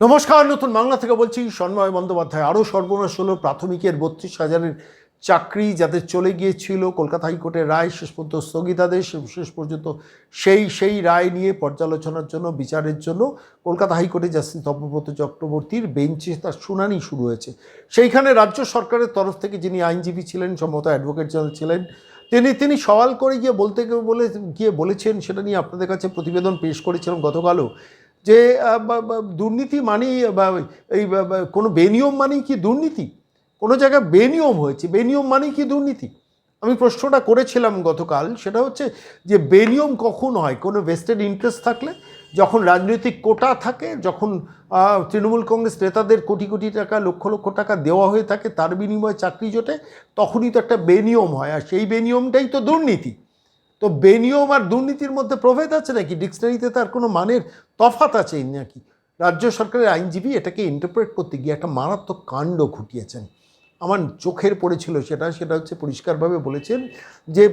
নমস্কার, নতুন বাংলা থেকে বলছি সন্ময় বন্দ্যোপাধ্যায়। আরও সর্বনাশ হলো প্রাথমিকের বত্রিশ হাজারের চাকরি যাদের চলে গিয়েছিল। কলকাতা হাইকোর্টের রায় শেষ পর্যন্ত স্থগিতাদেশ শেষ পর্যন্ত সেই সেই রায় নিয়ে পর্যালোচনার জন্য, বিচারের জন্য কলকাতা হাইকোর্টে জাস্টিস তপব্রত চক্রবর্তীর বেঞ্চে তার শুনানি শুরু হয়েছে। সেইখানে রাজ্য সরকারের তরফ থেকে যিনি আইনজীবী ছিলেন, সম্ভবত অ্যাডভোকেট জেনারেল ছিলেন, তিনি তিনি সওয়াল করে গিয়ে বলতে বলে গিয়ে বলেছেন, সেটা নিয়ে আপনাদের কাছে প্রতিবেদন পেশ করেছিলাম গতকালও। যে দুর্নীতি মানেই এই কোনো বেনিয়ম মানেই কি দুর্নীতি? কোনো জায়গায় বেনিয়ম হয়েছে। বেনিয়ম মানেই কি দুর্নীতি? আমি প্রশ্নটা করেছিলাম গতকাল, সেটা হচ্ছে যে, বেনিয়ম কখন হয়? কোনো ভেস্টেড ইন্টারেস্ট থাকলে? যখন রাজনৈতিক কোটা থাকে, যখন তৃণমূল কংগ্রেস নেতাদের কোটি কোটি টাকা, লক্ষ লক্ষ টাকা দেওয়া হয়ে থাকে, তার বিনিময়ে চাকরি জোটে, তখনই তো একটা বেনিয়ম হয়। আর সেই বেনিয়মটাই তো দুর্নীতি। তো বেনিয়ম আর দুর্নীতির মধ্যে প্রভেদ আছে নাকি? ডিকশনারিতে তার কোনো মানের তফাত আছে নাকি? রাজ্য সরকারের আইনজীবী এটাকে ইন্টারপ্রেট করতে গিয়ে একটা মারাত্মক কাণ্ড ঘটিয়েছেন। আমার চোখের পড়েছিল সেটা সেটা হচ্ছে পরিষ্কারভাবে বলেছেন যে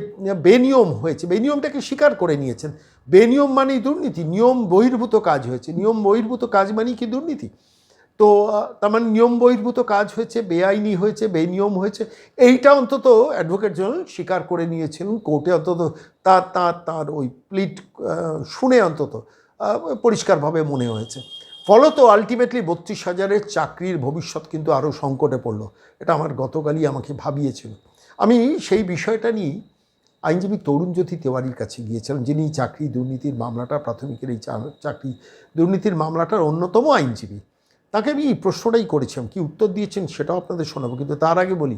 বেনিয়ম হয়েছে। বেনিয়মটাকে স্বীকার করে নিয়েছেন। বেনিয়ম মানেই দুর্নীতি, নিয়ম বহির্ভূত কাজ হয়েছে। নিয়ম বহির্ভূত কাজ মানেই কি দুর্নীতি? তো তার মানে নিয়ম বহির্ভূত কাজ হয়েছে, বেআইনি হয়েছে, বেনিয়ম হয়েছে। এইটা অন্তত অ্যাডভোকেট জেনারেল স্বীকার করে নিয়েছিলেন কোর্টে অন্তত তার তার তার ওই প্লিট শুনে অন্তত পরিষ্কারভাবে মনে হয়েছে। ফলত আলটিমেটলি বত্রিশ হাজারের চাকরির ভবিষ্যৎ কিন্তু আরও সংকটে পড়ল। এটা আমার গতকালই আমাকে ভাবিয়েছিল। আমি সেই বিষয়টা নিয়েই আইনজীবী তরুণ জ্যোতি তেওয়ারির কাছে গিয়েছিলাম, যিনি চাকরি দুর্নীতির মামলাটা, প্রাথমিকের এই চাকরি দুর্নীতির মামলাটার অন্যতম আইনজীবী। তাকে আমি এই প্রশ্নটাই করেছিলাম, কি উত্তর দিয়েছেন সেটাও আপনাদের শোনাবো, কিন্তু তার আগে বলি,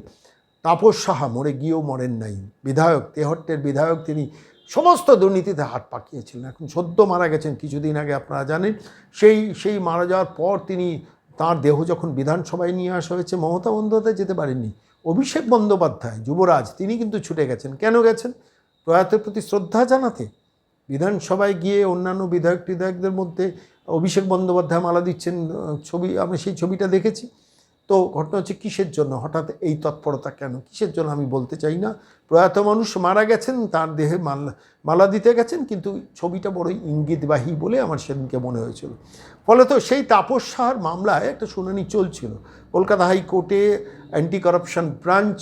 তাপস সাহা মরে গিয়েও মরেন নাই। বিধায়ক, তেহট্টের বিধায়ক তিনি সমস্ত দুর্নীতিতে হাত পাকিয়েছিলেন। এখন সদ্য মারা গেছেন কিছুদিন আগে, আপনারা জানেন। সেই সেই মারা যাওয়ার পর তিনি তার দেহ যখন বিধানসভায় নিয়ে আসা হয়েছে, মমতা বন্দ্যোপাধ্যায় যেতে পারেননি। অভিষেক বন্দ্যোপাধ্যায়, যুবরাজ, তিনি কিন্তু ছুটে গেছেন। কেন গেছেন? প্রয়াতের প্রতি শ্রদ্ধা জানাতে। বিধানসভায় গিয়ে অন্যান্য বিধায়ক বিধায়কদের মধ্যে অভিষেক বন্দ্যোপাধ্যায় মালা দিচ্ছেন ছবি আমরা সেই ছবিটা দেখেছি। তো ঘটনা হচ্ছে কিসের জন্য? হঠাৎ এই তৎপরতা কেন? কিসের জন্য আমি বলতে চাই না। প্রয়াত মানুষ মারা গেছেন, তার দেহে মালা মালা দিতে গেছেন, কিন্তু ছবিটা বড়ই ইঙ্গিতবাহী বলে আমার সেদিনকে মনে হয়েছিল। ফলে তো সেই তাপস সাহার মামলায় একটা শুনানি চলছিল। কলকাতা হাইকোর্টে অ্যান্টি করাপশন ব্রাঞ্চ,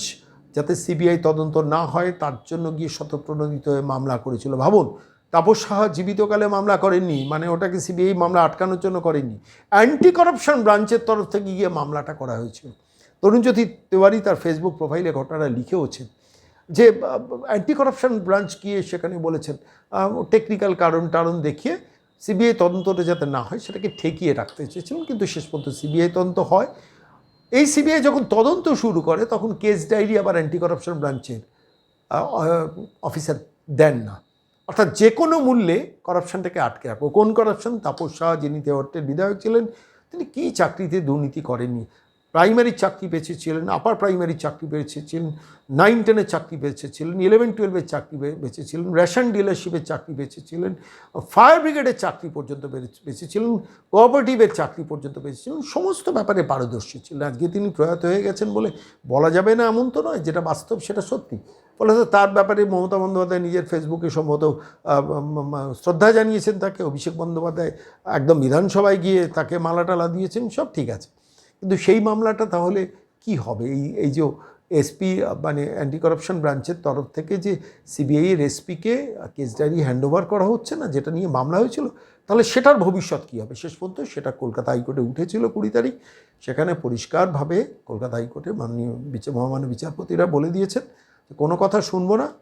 যাতে সিবিআই তদন্ত না হয়, তার জন্য গিয়ে শতপ্রণোদিত হয়ে মামলা করেছিল। ভাবুন তাপস সাহা জীবিতকালে মামলা করেননি মানে ওটাকে সিবিআই মামলা আটকানোর জন্য করেননি। অ্যান্টি করাপশন ব্রাঞ্চের তরফ থেকে গিয়ে মামলাটা করা হয়েছিল। তরুণজ্যোতি তেওয়ারি তার ফেসবুক প্রোফাইলে ঘটনাটা লিখেওছেন যে অ্যান্টি করাপশন ব্রাঞ্চ গিয়ে সেখানে বলেছেন টেকনিক্যাল কারণ টারণ দেখিয়ে সিবিআই তদন্তটা যাতে না হয় সেটাকে ঠেকিয়ে রাখতে চেয়েছিলেন, কিন্তু শেষ পর্যন্ত সিবিআই তদন্ত হয়। এই সিবিআই যখন তদন্ত শুরু করে, তখন কেস ডায়েরি আবার অ্যান্টি করাপশন ব্রাঞ্চের অফিসার দেন না। অর্থাৎ যে কোনো মূল্যে করাপশনটাকে আটকে রাখব কোন করাপশন তাপস শাহ যিনি তেওয়াট্টের বিধায়ক ছিলেন, তিনি কী চাকরিতে দুর্নীতি করেননি? প্রাইমারি চাকরি বেঁচেছিলেন আপার প্রাইমারি চাকরি বেঁচেছিলেন নাইন টেনের চাকরি বেঁচেছিলেন ইলেভেন টুয়েলভের চাকরি বেঁচেছিলেন রেশন ডিলারশিপের চাকরি বেঁচেছিলেন ফায়ার ব্রিগেডের চাকরি পর্যন্ত বেঁচেছিলেন কোঅপারেটিভের চাকরি পর্যন্ত বেঁচেছিলেন, সমস্ত ব্যাপারে পারদর্শী ছিলেন। আজকে তিনি প্রয়াত হয়ে গেছেন বলে বলা যাবে না, এমন তো নয়, যেটা বাস্তব সেটা সত্যি। ফলে তো তার ব্যাপারে মমতা বন্দ্যোপাধ্যায় নিজের ফেসবুকে সম্ভবত শ্রদ্ধা জানিয়েছেন তাকে, অভিষেক বন্দ্যোপাধ্যায় একদম বিধানসভায় গিয়ে তাকে মালা টালা দিয়েছেন, সব ঠিক আছে। কিন্তু সেই মামলাটা তাহলে কি হবে? এই এই যে এসপি মানে অ্যান্টি করাপশন ব্রাঞ্চের তরফ থেকে যে সিবিআই এর এসপিকে কেস ডায়েরি হ্যান্ডওভার করা হচ্ছে না, যেটা নিয়ে মামলা হয়েছিল, তাহলে সেটার ভবিষ্যৎ কী হবে? শেষ পর্যন্ত সেটা কলকাতা হাইকোর্টে উঠেছিল কুড়ি তারিখ, সেখানে পরিষ্কারভাবে কলকাতা হাইকোর্টে মাননীয় বিচার মহামান্য বিচারপতিরা বলে দিয়েছেন কোনো কথা শুনব না,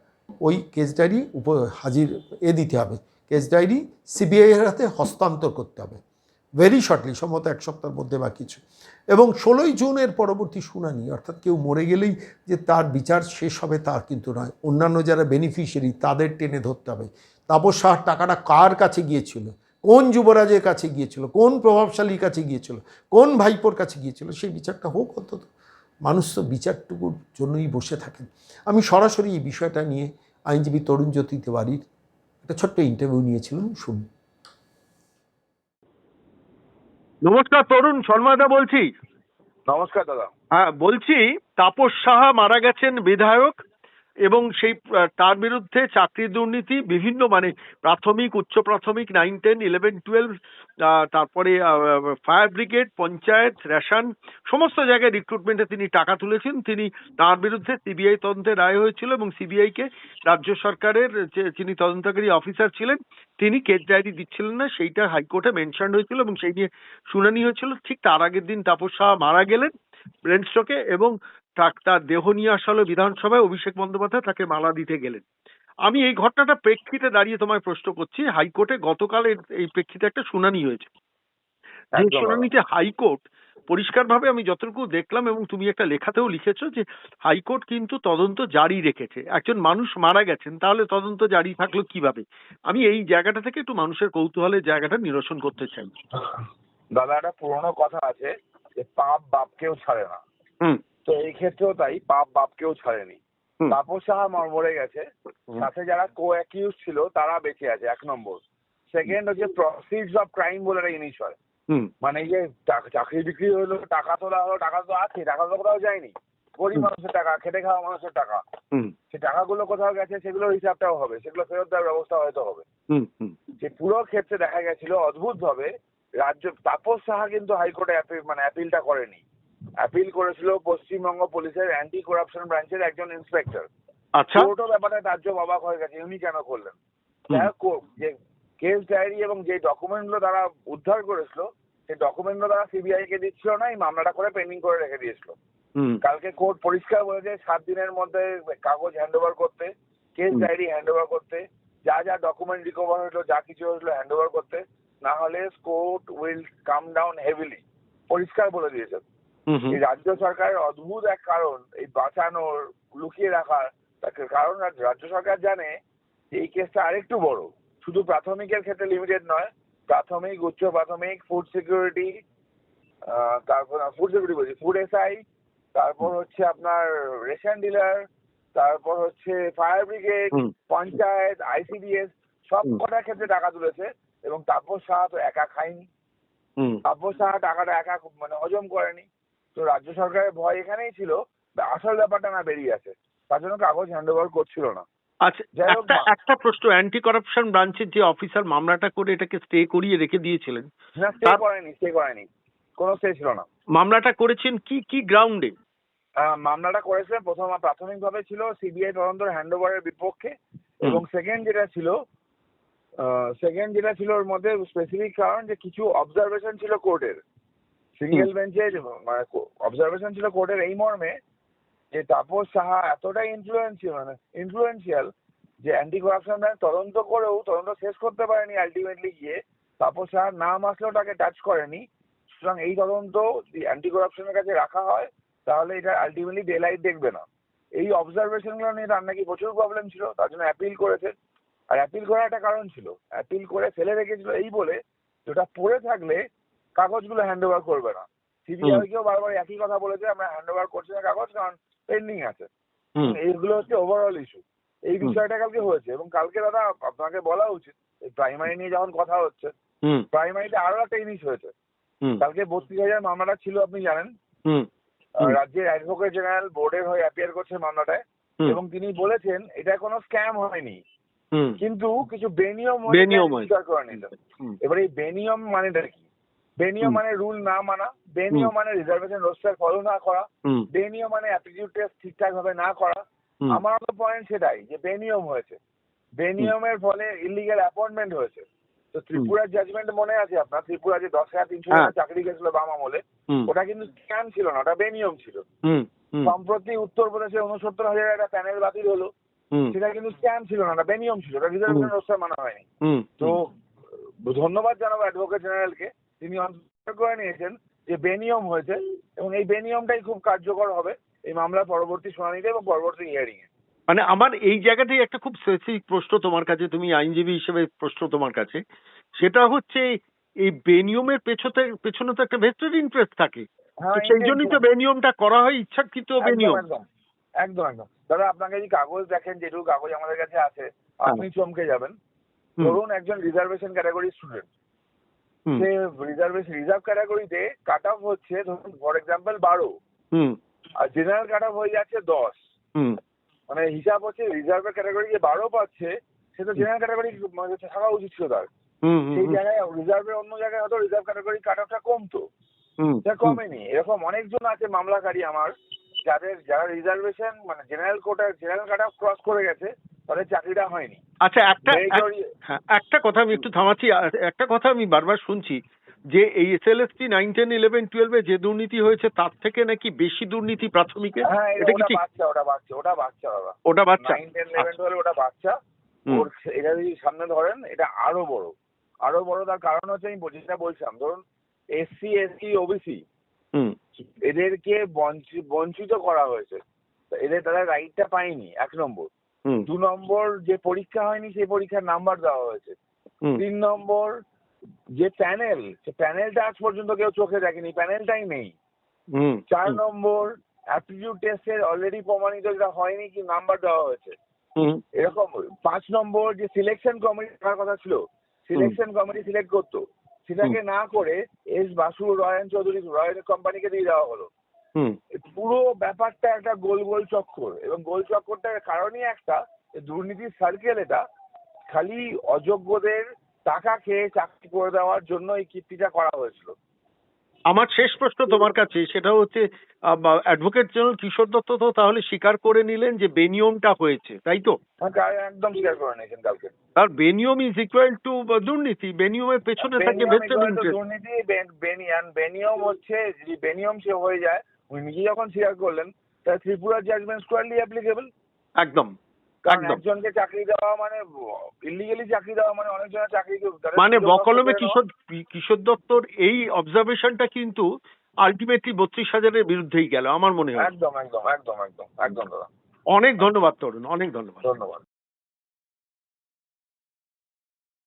ওই কেস ডায়েরি উপ, হাজির এ দিতে হবে। কেস ডায়েরি সিবিআইয়ের হাতে হস্তান্তর করতে হবে। ভেরি শর্টলি সম্ভবত এক সপ্তাহের মধ্যে বা কিছু। এবং ষোলোই জুনের পরবর্তী শুনানি, অর্থাৎ কেউ মরে গেলেই যে তার বিচার শেষ হবে তার কিন্তু নয়। অন্যান্য যারা বেনিফিশিয়ারি তাদের টেনে ধরতে হবে। তাপস শাহর টাকাটা কার কাছে গিয়েছিল? কোন যুবরাজের কাছে গিয়েছিল? কোন প্রভাবশালীর কাছে গিয়েছিল? কোন ভাইপোর কাছে গিয়েছিল? সেই বিচারটা হোক অন্তত। মানুষ তো বিচারটুকুর জন্যই বসে থাকেন। আমি সরাসরি এই বিষয়টা নিয়ে আইনজীবী তরুণ জ্যোতি তেওয়ারির একটা ছোট্ট ইন্টারভিউ নিয়েছিলাম শুনুন। নমস্কার তরুণ শর্মাদা বলছি? নমস্কার দাদা। হ্যাঁ বলছি তাপস সাহা মারা গেছেন বিধায়ক। এবং সেই তার বিরুদ্ধে চাকরি দুর্নীতি, বিভিন্ন মানে প্রাথমিক, উচ্চ প্রাথমিক নাইন টেন ইলেভেন টুয়েলভ তারপরে ফায়ার ব্রিগেড পঞ্চায়েত রেশন সমস্ত জায়গায় রিক্রুটমেন্টে তিনি টাকা তুলেছেন। তিনি তার বিরুদ্ধে সিবিআই তদন্তে রায় হয়েছিল এবং সিবিআইকে রাজ্য সরকারের যে, যিনি তদন্তকারী অফিসার ছিলেন, তিনি কেস ডায়েরি দিচ্ছিলেন না। সেইটা হাইকোর্টে মেনশন হয়েছিল এবং সেই নিয়ে শুনানি হয়েছিল। ঠিক তার আগের দিন তাপস শাহ মারা গেলেন ব্রেন স্ট্রোকে এবং তার দেহ নিয়ে আসা হলো বিধানসভায় অভিষেক বন্দ্যোপাধ্যায় তাকে মালা দিতে গেলেন। আমি এই ঘটনাটা প্রেক্ষিতে দাঁড়িয়ে তোমায় প্রশ্ন করছি হাইকোর্টে গতকাল এই প্রেক্ষিতে একটা শুনানি হয়েছে। যে শুনানিতে হাইকোর্ট পরিষ্কারভাবে আমি যতটুকু দেখলাম এবং তুমি একটা লেখাতেও লিখেছো যে হাইকোর্ট কিন্তু তদন্ত জারি রেখেছে। একজন মানুষ মারা গেছেন তাহলে তদন্ত জারি থাকল কীভাবে? আমি এই জায়গাটা থেকে একটু মানুষের কৌতূহলের জায়গাটা নিরসন করতে চাই। দাদা একটা পুরোনো কথা আছে যে পাপ বাপকেও ছাড়ে না। হুম। তো এই ক্ষেত্রেও তাই বাপ বাপকেও ছাড়েনি। তাপস সাহা মর- গেছে। সাথে যারা কো অ্যাকিউজ ছিল তারা বেঁচে আছে এক নম্বর। সেকেন্ড হচ্ছে প্রসিডস অফ ক্রাইম বলে একটা জিনিস হয়। মানে যে চাকরি বিক্রি হলো টাকা তোলা হলো টাকা তো আছে টাকা তো কোথাও যায়নি। গরিব মানুষের টাকা খেটে খাওয়া মানুষের টাকা। সে টাকাগুলো কোথাও গেছে সেগুলোর হিসাবটাও হবে সেগুলো ফেরত দেওয়ার ব্যবস্থা হয়তো হবে। যে পুরো ক্ষেত্রে দেখা গেছিল অদ্ভুত ভাবে রাজ্য তাপস সাহা কিন্তু হাইকোর্টে অ্যাপিল মানে অ্যাপিলটা করেনি। অ্যাপিল করেছিল পশ্চিমবঙ্গ পুলিশের অ্যান্টি করাপশন ব্রাঞ্চের একজন ইন্সপেক্টর আচ্ছা। কোর্টও ব্যাপারে রাজ্য অবাক হয়ে গেছে উনি কেন করলেন? যে কেস ডায়েরি এবং যে ডকুমেন্টগুলো তারা উদ্ধার করেছিল সেই ডকুমেন্টগুলো তারা সিবিআই কে দিচ্ছিল না এই মামলাটা করে পেন্ডিং করে রেখে দিয়েছিল। কালকে কোর্ট পরিষ্কার বলেছে সাত দিনের মধ্যে কাগজ হ্যান্ড ওভার করতে কেস ডায়েরি হ্যান্ড ওভার করতে যা যা ডকুমেন্ট রিকভার হলো যা কিছু হলো হ্যান্ড ওভার করতে না হলে court will come down heavily পরিষ্কার বলে দিয়েছে। এই রাজ্য সরকারের অদ্ভুত এক কারণ এই বাঁচানোর লুকিয়ে রাখার কারণ রাজ্য সরকার জানে যে এই কেসটা আরেকটু বড়। শুধু প্রাথমিকের ক্ষেত্রে লিমিটেড নয় প্রাথমিক উচ্চ প্রাথমিক ফুড সিকিউরিটি তারপর ফুড সিকিউরিটি বলছি ফুড এসআই তারপর হচ্ছে আপনার রেশন ডিলার তারপর হচ্ছে ফায়ার ব্রিগেড। পঞ্চায়েত আইসিডিএস সব কটার ক্ষেত্রে টাকা তুলেছে এবং তাপস সাহা তো একা খায়নি। তাপস সাহা টাকাটা একা মানে হজম করেনি। তো রাজ্য সরকারের ভয় এখানেই ছিল। আসল ব্যাপারটা না বেরিয়ে আছে। তার জন্য কাগজ হ্যান্ড ওভার করছিল না। আচ্ছা একটা একটা প্রশ্ন অ্যান্টি করাপশন ব্রাঞ্চের যে অফিসার মামলাটা করে এটাকে স্টে করিয়ে রেখে দিয়েছিলেন না স্টে করেনি স্টে করেনি। কোনো স্টে ছিল না। মামলাটা করেছেন কি কি গ্রাউন্ডে মামলাটা করেছিলেন প্রথম প্রাথমিকভাবে ছিল সিবিআই তদন্ত হ্যান্ড ওভারের বিপক্ষে। এবং সেকেন্ড যেটা ছিল সেকেন্ড যেটা ছিল ওর মধ্যে স্পেসিফিক কারণ যে কিছু অবজারভেশন ছিল কোর্টের সিঙ্গেল বেঞ্চে মানে অবজারভেশন ছিল কোর্টের এই মর্মে যে তাপস সাহা এতটাই ইনফ্লুয়েন্সিয়াল মানে ইনফ্লুয়েন্সিয়াল যে অ্যান্টি করাপশন তদন্ত করেও তদন্ত শেষ করতে পারেনি আলটিমেটলি গিয়ে তাপস সাহার নাম আসলেও তাকে টাচ করেনি। সুতরাং এই তদন্ত যদি অ্যান্টি করাপশনের কাছে রাখা হয়, তাহলে এটা আলটিমেটলি ডে লাইট দেখবে না। এই অবজারভেশনগুলো নিয়ে তার নাকি প্রচুর প্রবলেম ছিল, তার জন্য অ্যাপিল করেছে। আর অ্যাপিল করার একটা কারণ ছিল অ্যাপিল করে ফেলে রেখেছিল এই বলে যে ওটা পড়ে থাকলে কাগজগুলো হ্যান্ড ওভার করবে না। সিবিআই কেও বারবার একই কথা বলেছে আমরা হ্যান্ড ওভার করছি না কাগজ কারণ পেন্ডিং আছে। হুম। এইগুলো হচ্ছে ওভারঅল ইস্যু এই বিষয়টা কালকে হয়েছে এবং কালকে দাদা আপনাকে বলা উচিত এই প্রাইমারি নিয়ে যখন কথা হচ্ছে হুম। প্রাইমারিতে আরও একটা জিনিস হয়েছে। হুম। কালকে বত্রিশ হাজার মামলাটা ছিল আপনি জানেন। রাজ্যের অ্যাডভোকেট জেনারেল বোর্ডের হয়ে অ্যাপিয়ার করছে মামলাটায়। এবং তিনি বলেছেন এটা কোনো স্ক্যাম হয়নি। হুম। কিন্তু কিছু বেনিয়ম বেনিয়ম এবার এই বেনিয়ম মানেটা কি? বেনিয়ম হুম। মানে রুল না মানা বেনিয়ম মানে রিজার্ভেশন রোস্টার ফলো না করা হুম। বেনিয়ম মানে অ্যাপটিটিউড টেস্ট ঠিকঠাক ভাবে না করা। আমার তো পয়েন্ট সেটাই যে বেনিয়ম হয়েছে। বেনিয়মের ফলে ইলিগাল অ্যাপয়েন্টমেন্ট হয়েছে। তো ত্রিপুরার জাজমেন্ট মনে আছে আপনার? ত্রিপুরা যে দশ হাজার তিনশো হ্যাঁ। টাকা চাকরি গেছিল বাম আমলে। ওটা কিন্তু স্ক্যাম ছিল না ওটা বেনিয়ম ছিল। সম্প্রতি উত্তরপ্রদেশে উনসত্তর হাজার একটা প্যানেল বাতিল হলো। সেটা কিন্তু স্ক্যাম ছিল না ওটা বেনিয়ম ছিল ওটা রিজার্ভেশন রোস্টার মানা হয়নি। তো ধন্যবাদ জানাব অ্যাডভোকেট জেনারেলকে তিনি করে নিয়েছেন যে বেনিয়ম হয়েছে এবং এই বেনিয়মটাই খুব কার্যকর হবে এই মামলার পরবর্তী শুনানিতে এবং পরবর্তী হিয়ারিং এ। মানে আমার এই জায়গাতেই একটা খুব স্পেসিফিক প্রশ্ন তোমার কাছে তুমি আইনজীবী হিসেবে প্রশ্ন তোমার কাছে। সেটা হচ্ছে এই বেনিয়মের পেছতে পেছনে তো একটা ভেস্টেড ইন্টারেস্ট থাকে। তো সেই জন্যই তো বেনিয়মটা করা হয় ইচ্ছাকৃত বেনিয়ম। একদম একদম একদম। দাদা আপনাকে যদি কাগজ দেখেন যেটুকু কাগজ আমাদের কাছে আছে আপনি চমকে যাবেন। ধরুন একজন রিজার্ভেশন ক্যাটাগরি স্টুডেন্ট সে রিজার্ভেশন রিজার্ভ ক্যাটাগরিতে কাট অফ হচ্ছে ধরুন ফর এক্সাম্পল বারো। আর জেনারেল কাট অফ হয়ে যাচ্ছে দশ। হুম। মানে হিসাব হচ্ছে রিজার্ভের ক্যাটাগরি যে বারো পাচ্ছে সে তো জেনারেল ক্যাটাগরি থাকা উচিত ছিল তার। সেই জায়গায় রিজার্ভের অন্য জায়গায় হয়তো রিজার্ভ ক্যাটাগরি কাট অফটা কমতো। সেটা কমেনি। এরকম অনেকজন আছে মামলাকারী আমার যাদের যারা রিজার্ভেশন মানে general quota general cut off cross করে গেছে তাদের চাকরিটা হয়নি। আচ্ছা একটা এক- Meritori- হ্যাঁ একটা কথা আমি একটু থামাচ্ছি একটা কথা আমি বারবার শুনছি যে এই S L S T nine ten eleven টুয়েলভে যে দুর্নীতি হয়েছে তার থেকে নাকি বেশি দুর্নীতি প্রাথমিকে? হ্যাঁ এটা কি ঠিক? বাচ্চা ওটা বাচ্চা ওটা বাচ্চা বাবা। ওটা বাচ্চা? নাইন টেন ইলেভেন টুয়েলভ ওটা বাচ্চা। ওর এটা যদি সামনে ধরেন এটা আরও বড়। আরও বড় তার কারণ হচ্ছে আমি যেটা বলছিলাম ধরুন এসসি এসসি ওবিসি হুম। এদেরকে বঞ্চি- বঞ্চিত করা হয়েছে। এদের তারা রাইটটা পায়নি এক নম্বর। দু নম্বর যে পরীক্ষা হয়নি সেই পরীক্ষার নাম্বার দেওয়া হয়েছে। তিন নম্বর যে প্যানেল সে প্যানেলটা আজ পর্যন্ত কেউ চোখে দেখেনি প্যানেলটাই নেই। চার নম্বর অ্যাপটিটিউড টেস্টের অলরেডি প্রমাণিত যেটা হয়নি কি নাম্বার দেওয়া হয়েছে। এরকম পাঁচ নম্বর যে সিলেকশন কমিটি থাকার কথা ছিল সিলেকশন কমিটি সিলেক্ট করতো। সেটাকে না করে এস বাসু রয়ন চৌধুরী রয়্যাল কোম্পানিকে দিয়ে দেওয়া হলো। পুরো ব্যাপারটা একটা গোল গোল চক্কর। এবং গোল চক্করটার কারণই একটা যে দুর্নীতির সার্কেল এটা খালি অযোগ্যদের টাকা খেয়ে চাকরি করে দেওয়ার জন্য এই কীর্তিটা করা হয়েছিল। আমার শেষ প্রশ্ন তোমার কাছে সেটা হচ্ছে অ্যাডভোকেট জেনারেল কিশোর দত্ত তো তাহলে স্বীকার করে নিলেন যে বেনিয়মটা হয়েছে তাই তো? হ্যাঁ, একদম স্বীকার করে নিয়েছেন কালকে। আর বেনিয়ম ইজ ইকুয়াল টু দুর্নীতি বেনিয়মের পেছনে থাকে বেনিয়ম দুর্নীতি। বেন- বেনিয়ান বেনিয়ম হচ্ছে বেনিয়ম সে হয়ে যায় উনি নিজে যখন স্বীকার করলেন তাহলে ত্রিপুরা জাজমেন্ট স্কোয়ারলি অ্যাপ্লিকেবল একদম কারণ একদম। একজনকে চাকরি দেওয়া মানে ইলিগেলি চাকরি দেওয়া মানে অনেকজনের চাকরি মানে বকলমে কিশোর কিশোর দত্তর এই অবজারভেশনটা কিন্তু আলটিমেটলি বত্রিশ হাজারের বিরুদ্ধেই গেল আমার মনে হয়। একদম একদম একদম একদম একদম দাদা। অনেক ধন্যবাদ তরুণ অনেক ধন্যবাদ। ধন্যবাদ।